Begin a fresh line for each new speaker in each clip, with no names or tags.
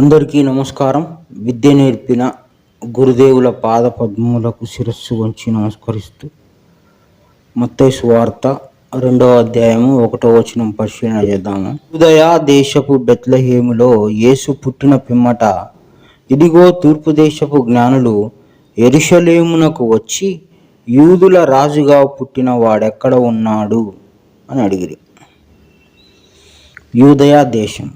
అందరికీ నమస్కారం. విద్య నేర్పిన గురుదేవుల పాద పద్మములకు శిరస్సు వంచి నమస్కరిస్తూ మత్తై వార్త రెండవ అధ్యాయము ఒకటో వచనం పరిశీలన చేద్దాము. ఉదయ దేశపు బెత్లహేములో యేసు పుట్టిన పిమ్మట ఇదిగో తూర్పు దేశపు జ్ఞానులు ఎరుషలేమునకు వచ్చి యూదుల రాజుగా పుట్టిన వాడెక్కడ ఉన్నాడు అని అడిగిరి. యూదయ దేశం.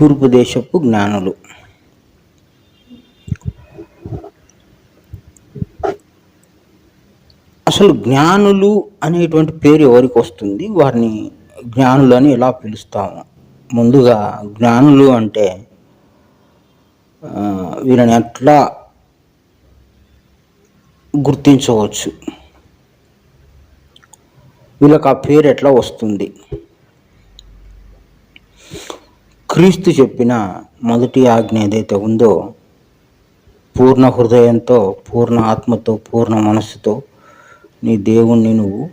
తూర్పు దేశపు జ్ఞానులు. అసలు జ్ఞానులు అనేటువంటి పేరు ఎవరికి వస్తుంది? వారిని జ్ఞానులు అని ఎలా పిలుస్తాము? ముందుగా జ్ఞానులు అంటే వీళ్ళని వీరిని ఎట్లా గుర్తించవచ్చు? వీళ్ళకి ఆ పేరు ఎట్లా వస్తుంది? క్రీస్తు చెప్పిన మొదటి ఆజ్ఞ ఏదైతే ఉందో పూర్ణ హృదయంతో పూర్ణ ఆత్మతో పూర్ణ మనస్సుతో నీ దేవుణ్ణి నువ్వు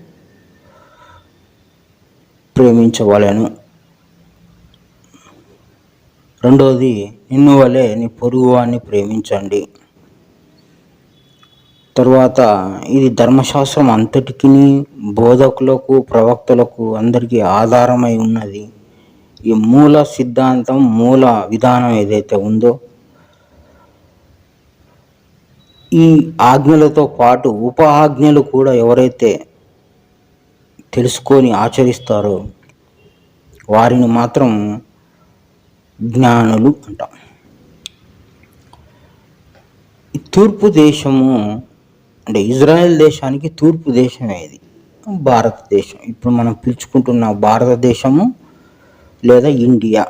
ప్రేమించవలెను. రెండవది నిన్ను వలె నీ పొరుగువాన్ని ప్రేమించండి. తరువాత ఇది ధర్మశాస్త్రం అంతటికి బోధకులకు ప్రవక్తలకు అందరికీ ఆధారమై ఉన్నది. ఈ మూల సిద్ధాంతం మూల విధానం ఏదైతే ఉందో ఈ ఆజ్ఞలతో పాటు ఉప ఆజ్ఞలు కూడా ఎవరైతే తెలుసుకొని ఆచరిస్తారో వారిని మాత్రం జ్ఞానులు అంటాం. ఈ తూర్పు దేశము అంటే ఇజ్రాయెల్ దేశానికి తూర్పు దేశమే ఇది భారతదేశం. ఇప్పుడు మనం పిలుచుకుంటున్న భారతదేశము లేదా ఇండియా.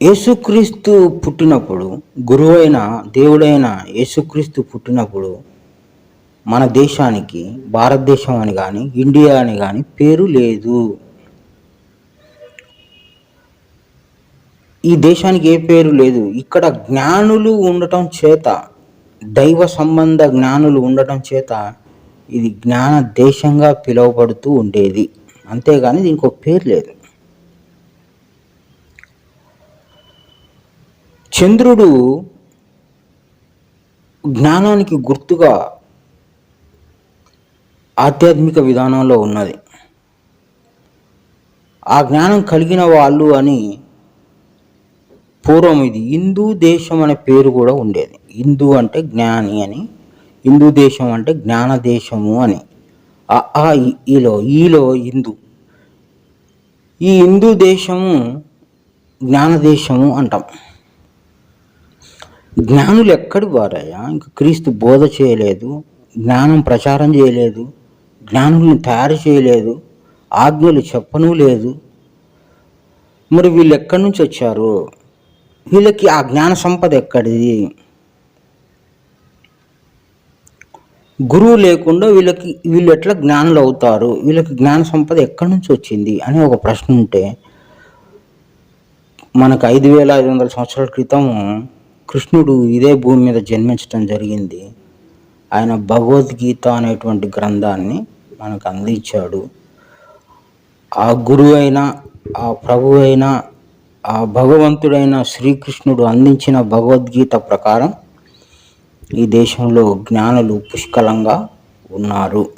యేసుక్రీస్తు పుట్టినప్పుడు గురువైన దేవుడైన యేసుక్రీస్తు పుట్టినప్పుడు మన దేశానికి భారతదేశం అని కానీ ఇండియా అని కానీ పేరు లేదు. ఈ దేశానికి ఏ పేరు లేదు. ఇక్కడ జ్ఞానులు ఉండటం చేత దైవ సంబంధ జ్ఞానులు ఉండటం చేత ఇది జ్ఞాన దేశంగా పిలువబడుతూ ఉండేది. అంతేగాని దీనికి ఒక పేరు లేదు. చంద్రుడు జ్ఞానానికి గుర్తుగా ఆధ్యాత్మిక విధానంలో ఉన్నది. ఆ జ్ఞానం కలిగిన వాళ్ళు అని పూర్వం ఇది హిందూ దేశం అనే పేరు కూడా ఉండేది. హిందూ అంటే జ్ఞాని అని హిందూ దేశం అంటే జ్ఞాన దేశము అని. ఆ ఆ ఈలో ఈలో హిందూ. ఈ హిందూ దేశము జ్ఞానదేశము అంటాం. జ్ఞానులు ఎక్కడి వారయ్యా? ఇంకా క్రీస్తు బోధ చేయలేదు జ్ఞానం ప్రచారం చేయలేదు జ్ఞానుల్ని తయారు చేయలేదు ఆజ్ఞలు చెప్పను లేదు. మరి వీళ్ళు ఎక్కడి నుంచి వచ్చారు? వీళ్ళకి ఆ జ్ఞాన సంపద ఎక్కడిది? గురువు లేకుండా వీళ్ళకి వీళ్ళు ఎట్లా జ్ఞానులు అవుతారు వీళ్ళకి జ్ఞాన సంపద ఎక్కడి నుంచి వచ్చింది? అని ఒక ప్రశ్న ఉంటే మనకు ఐదు వేల ఐదు వందల సంవత్సరాల క్రితం కృష్ణుడు ఇదే భూమి మీద జన్మించడం జరిగింది. ఆయన భగవద్గీత అనేటువంటి గ్రంథాన్ని మనకు అందించాడు. ఆ గురువు అయినా ఆ ప్రభు అయినా ఆ భగవంతుడైన శ్రీకృష్ణుడు అందించిన భగవద్గీత ప్రకారం ఈ దేశంలో జ్ఞానులు పుష్కలంగా ఉన్నారు.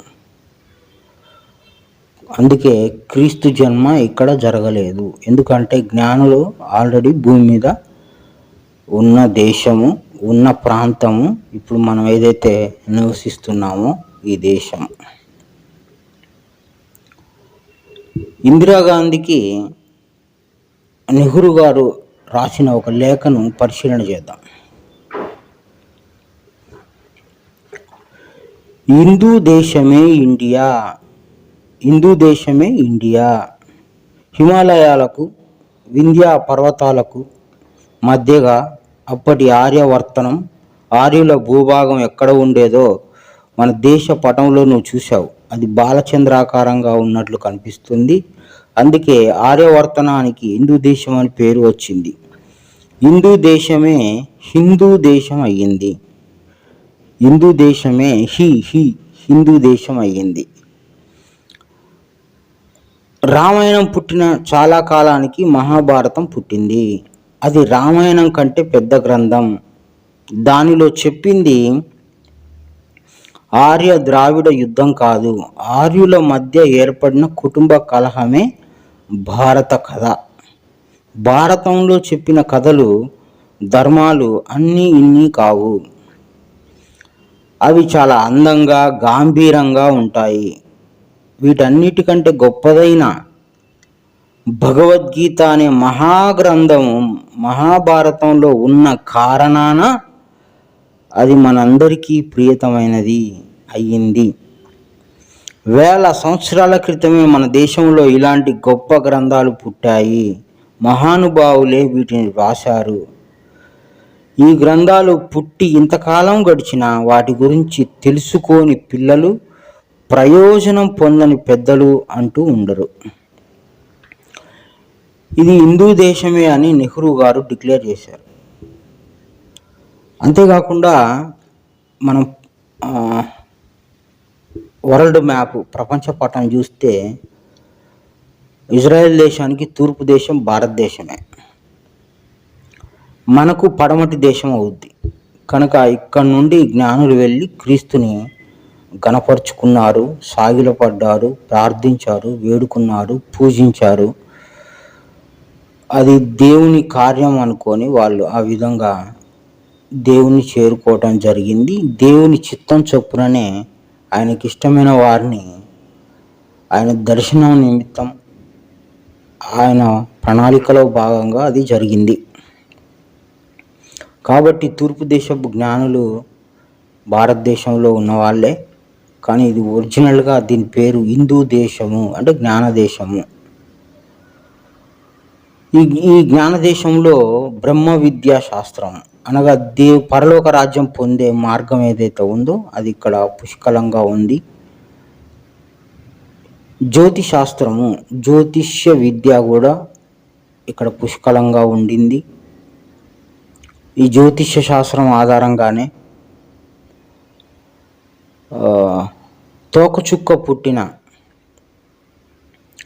అందుకే క్రీస్తు జన్మ ఇక్కడ జరగలేదు. ఎందుకంటే జ్ఞానులు ఆల్రెడీ భూమి మీద ఉన్న దేశము ఉన్న ప్రాంతము ఇప్పుడు మనం ఏదైతే నివసిస్తున్నామో ఈ దేశం. ఇందిరాగాంధీకి నెహ్రూ గారు రాసిన ఒక లేఖను పరిశీలన చేద్దాం. హిందూ దేశమే ఇండియా. హిందూ దేశమే ఇండియా. హిమాలయాలకు వింధ్యా పర్వతాలకు మధ్యగా అప్పటి ఆర్యవర్తనం ఆర్యుల భూభాగం ఎక్కడ ఉండేదో మన దేశ పటంలో నువ్వు చూసావు అది బాలచంద్రాకారంగా ఉన్నట్లు కనిపిస్తుంది. అందుకే ఆర్యవర్తనానికి హిందూ దేశం అని పేరు వచ్చింది. హిందూ దేశమే హిందూ దేశం అయ్యింది. హిందూ దేశమే హి హి హిందూ దేశం అయ్యింది. రామాయణం పుట్టిన చాలా కాలానికి మహాభారతం పుట్టింది. అది రామాయణం కంటే పెద్ద గ్రంథం. దానిలో చెప్పింది ఆర్య ద్రావిడ యుద్ధం కాదు ఆర్యుల మధ్య ఏర్పడిన కుటుంబ కలహమే భారత కథ. భారతంలో చెప్పిన కథలు ధర్మాలు అన్నీ ఇన్ని కావు. అవి చాలా అందంగా గాంభీరంగా ఉంటాయి. వీటన్నిటికంటే గొప్పదైన భగవద్గీత అనే మహాగ్రంథము మహాభారతంలో ఉన్న కారణాన అది మనందరికీ ప్రియతమైనది అయ్యింది. వేల సంవత్సరాల క్రితమే మన దేశంలో ఇలాంటి గొప్ప గ్రంథాలు పుట్టాయి. మహానుభావులే వీటిని రాశారు. ఈ గ్రంథాలు పుట్టి ఇంతకాలం గడిచిన వాటి గురించి తెలుసుకోని పిల్లలు ప్రయోజనం పొందని పెద్దలు అంటూ ఉండరు. ఇది హిందూ దేశమే అని నెహ్రూ గారు డిక్లేర్ చేశారు. అంతేకాకుండా మనం వరల్డ్ మ్యాప్ ప్రపంచ పటం చూస్తే ఇజ్రాయెల్ దేశానికి తూర్పు దేశం భారతదేశమే. మనకు పడమటి దేశం అవుద్ది. కనుక ఇక్కడ నుండి జ్ఞానులు వెళ్ళి క్రీస్తుని గణపరుచుకున్నారు సాగిలపడ్డారు ప్రార్థించారు వేడుకున్నారు పూజించారు. అది దేవుని కార్యం అనుకొని వాళ్ళు ఆ విధంగా దేవుని చేరుకోవటం జరిగింది. దేవుని చిత్తం చొప్పుననే ఆయనకి ఇష్టమైన వారిని ఆయన దర్శనం నిమిత్తం ఆయన ప్రణాళికలో భాగంగా అది జరిగింది. కాబట్టి తూర్పు దేశపు జ్ఞానులు భారతదేశంలో ఉన్నవాళ్ళే కానీ ఇది ఒరిజినల్గా దీని పేరు హిందూ దేశము అంటే జ్ఞానదేశము ఈ ఈ జ్ఞానదేశంలో బ్రహ్మ విద్యా శాస్త్రం అనగా దేవ్ పరలోక రాజ్యం పొందే మార్గం ఏదైతే ఉందో అది ఇక్కడ పుష్కలంగా ఉంది. జ్యోతిశాస్త్రము జ్యోతిష్య విద్య కూడా ఇక్కడ పుష్కలంగా ఉండింది. ఈ జ్యోతిష్య శాస్త్రం ఆధారంగానే తోకచుక్క పుట్టిన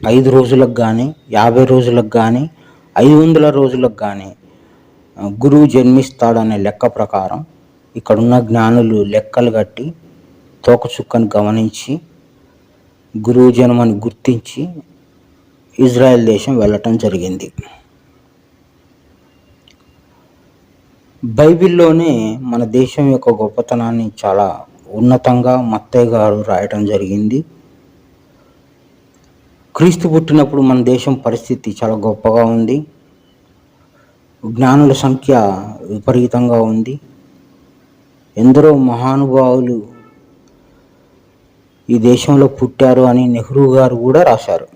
ఐదు రోజులకు కానీ యాభై రోజులకు కానీ ఐదు వందల రోజులకు కానీ గురువు జన్మిస్తాడనే లెక్క ప్రకారం ఇక్కడున్న జ్ఞానులు లెక్కలు కట్టి తోకచుక్కను గమనించి గురువు జన్మని గుర్తించి ఇజ్రాయెల్ దేశం వెళ్ళటం జరిగింది. బైబిల్లోనే మన దేశం యొక్క గొప్పతనాన్ని చాలా ఉన్నతంగా మత్తయ్య గారు రాయటం జరిగింది. క్రీస్తు పుట్టినప్పుడు మన దేశం పరిస్థితి చాలా గొప్పగా ఉంది. జ్ఞానుల సంఖ్య విపరీతంగా ఉంది. ఎందరో మహానుభావులు ఈ దేశంలో పుట్టారు అని నెహ్రూ గారు కూడా రాశారు.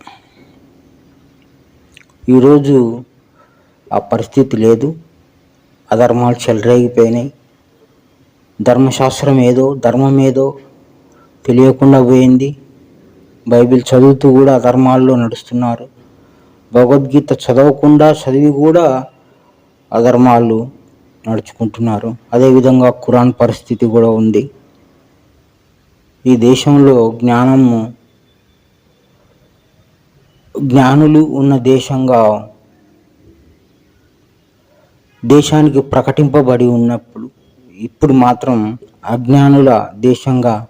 ఈరోజు ఆ పరిస్థితి లేదు. అధర్మాలు చెలరేగిపోయినాయి. ధర్మశాస్త్రం ఏదో ధర్మం ఏదో తెలియకుండా పోయింది. బైబిల్ చదువుతూ కూడా అధర్మాల్లో నడుస్తున్నారు. భగవద్గీత చదవకుండా చదివి కూడా అధర్మాలు నడుచుకుంటున్నారు. అదేవిధంగా ఖురాన్ పరిస్థితి కూడా ఉంది. ఈ దేశంలో జ్ఞానము జ్ఞానులు ఉన్న దేశంగా దేశానికి ప్రకటింపబడి ఉన్నప్పుడు ఇప్పుడు మాత్రం అజ్ఞానుల దేశంగా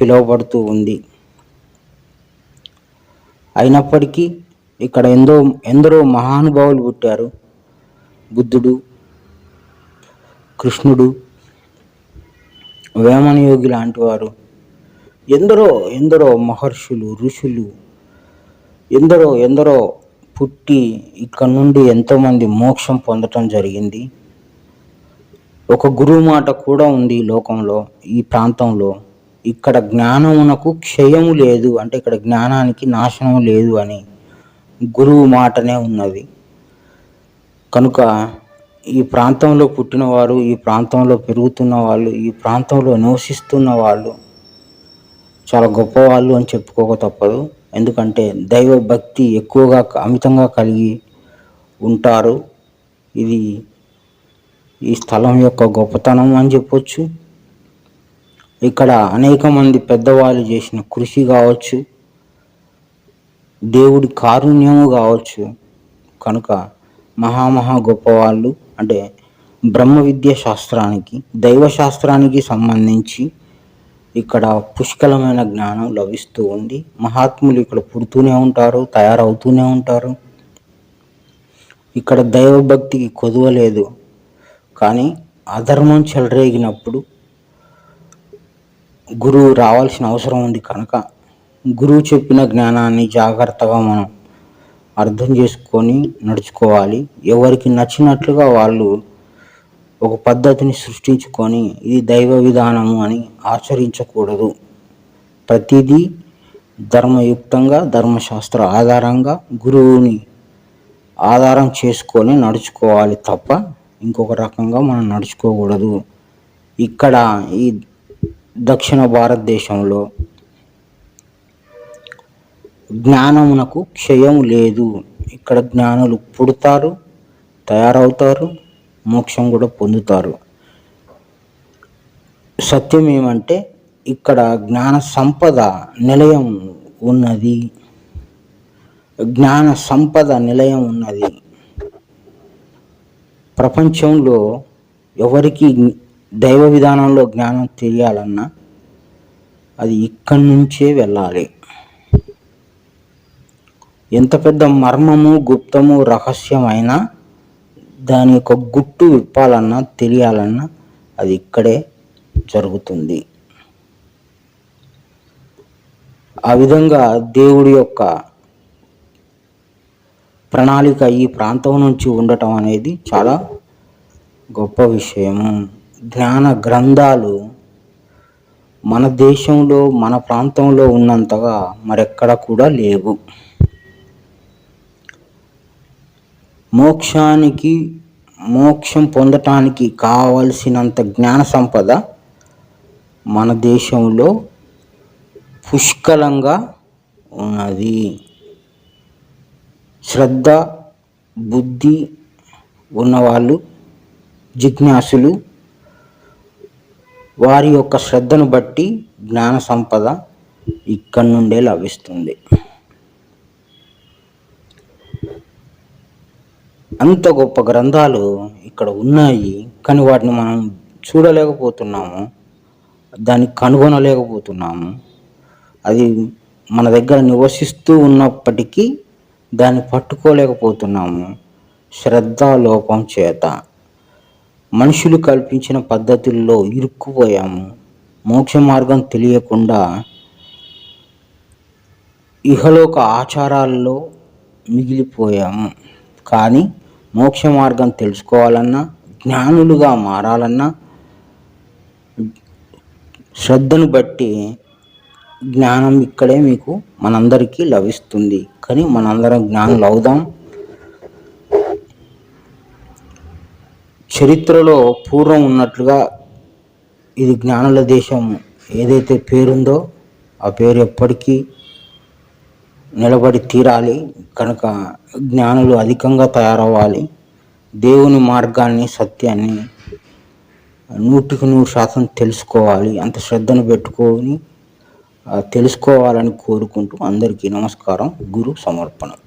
పిలువబడుతూ ఉంది. అయినప్పటికీ ఇక్కడ ఎందో ఎందరో మహానుభావులు పుట్టారు. బుద్ధుడు కృష్ణుడు వేమనయోగి లాంటి వారు. ఎందరో ఎందరో మహర్షులు ఋషులు ఎందరో ఎందరో పుట్టి ఇక్కడ నుండి ఎంతోమంది మోక్షం పొందటం జరిగింది. ఒక గురువు మాట కూడా ఉంది ఈ లోకంలో ఈ ప్రాంతంలో. ఇక్కడ జ్ఞానమునకు క్షయము లేదు అంటే ఇక్కడ జ్ఞానానికి నాశనం లేదు అని గురువు మాటనే ఉన్నది. కనుక ఈ ప్రాంతంలో పుట్టిన వారు ఈ ప్రాంతంలో పెరుగుతున్న వాళ్ళు ఈ ప్రాంతంలో నివసిస్తున్న వాళ్ళు చాలా గొప్పవాళ్ళు అని చెప్పుకోక తప్పదు. ఎందుకంటే దైవ భక్తి ఎక్కువగా అమితంగా కలిగి ఉంటారు. ఇది ఈ స్థలం యొక్క గొప్పతనం అని చెప్పొచ్చు. ఇక్కడ అనేక మంది పెద్దవాళ్ళు చేసిన కృషి కావచ్చు దేవుడి కారుణ్యము కావచ్చు. కనుక మహామహా గొప్పవాళ్ళు అంటే బ్రహ్మ విద్య శాస్త్రానికి దైవ శాస్త్రానికి సంబంధించి ఇక్కడ పుష్కలమైన జ్ఞానం లభిస్తూ ఉంది. మహాత్ములు ఇక్కడ పుడుతూనే ఉంటారు తయారవుతూనే ఉంటారు. ఇక్కడ దైవభక్తికి కొదవలేదు కానీ అధర్మం చెలరేగినప్పుడు గురువు రావాల్సిన అవసరం ఉంది కనుక గురువు చెప్పిన జ్ఞానాన్ని జాగ్రత్తగా మనం అర్థం చేసుకొని నడుచుకోవాలి. ఎవరికి నచ్చినట్లుగా వాళ్ళు ఒక పద్ధతిని సృష్టించుకొని ఇది దైవ విధానము అని ఆచరించకూడదు. ప్రతిదీ ధర్మయుక్తంగా ధర్మశాస్త్ర ఆధారంగా గురువుని ఆధారం చేసుకొని నడుచుకోవాలి తప్ప ఇంకొక రకంగా మనం నడుచుకోకూడదు. ఇక్కడ ఈ దక్షిణ భారతదేశంలో జ్ఞానమునకు క్షయం లేదు. ఇక్కడ జ్ఞానులు పుడతారు తయారవుతారు మోక్షం కూడా పొందుతారు. సత్యం ఏమంటే ఇక్కడ జ్ఞాన సంపద నిలయం ఉన్నది. జ్ఞాన సంపద నిలయం ఉన్నది. ప్రపంచంలో ఎవరికి దైవ విధానంలో జ్ఞానం తెలియాలన్నా అది ఇక్కడి నుంచే వెళ్ళాలి. ఎంత పెద్ద మర్మము గుప్తము రహస్యమైనా దాని యొక్క గుట్టు విప్పాలన్నా తెలియాలన్నా అది ఇక్కడే జరుగుతుంది. ఆ విధంగా దేవుడి యొక్క ప్రణాళిక ఈ ప్రాంతం నుంచి ఉండటం అనేది చాలా గొప్ప విషయము జ్ఞాన గ్రంథాలు మన దేశంలో మన ప్రాంతంలో ఉన్నంతగా మరెక్కడ కూడా లేవు. మోక్షానికి మోక్షం పొందటానికి కావలసినంత జ్ఞాన సంపద మన దేశంలో పుష్కలంగా ఉన్నది. శ్రద్ధ బుద్ధి ఉన్నవాళ్ళు జిజ్ఞాసులు వారి యొక్క శ్రద్ధను బట్టి జ్ఞాన సంపద ఇక్కడి నుండే లభిస్తుంది. అంత గొప్ప గ్రంథాలు ఇక్కడ ఉన్నాయి కానీ వాటిని మనం చూడలేకపోతున్నాము దాన్ని కనుగొనలేకపోతున్నాము. అది మన దగ్గర నివసిస్తూ ఉన్నప్పటికీ దాన్ని పట్టుకోలేకపోతున్నాము. శ్రద్ధ లోపం చేత. మనుషులు కల్పించిన పద్ధతుల్లో ఇరుక్కుపోయాము. మోక్ష మార్గం తెలియకుండా ఇహలోక ఆచారాల్లో మిగిలిపోయాము. కానీ మోక్ష మార్గం తెలుసుకోవాలన్నా జ్ఞానులుగా మారాలన్నా శ్రద్ధను బట్టి జ్ఞానం ఇక్కడే మీకు మనందరికీ లభిస్తుంది. కానీ మనందరం జ్ఞానులు అవుదాం. చరిత్రలో పూర్వం ఉన్నట్లుగా ఇది జ్ఞానుల దేశం ఏదైతే పేరుందో ఆ పేరు ఎప్పటికీ నిలబడి తీరాలి. కనుక జ్ఞానులు అధికంగా తయారవ్వాలి. దేవుని మార్గాన్ని సత్యాన్ని నూటికి నూరు శాతం తెలుసుకోవాలి. అంత శ్రద్ధను పెట్టుకొని తెలుసుకోవాలని కోరుకుంటూ అందరికీ నమస్కారం. గురు సమర్పణం.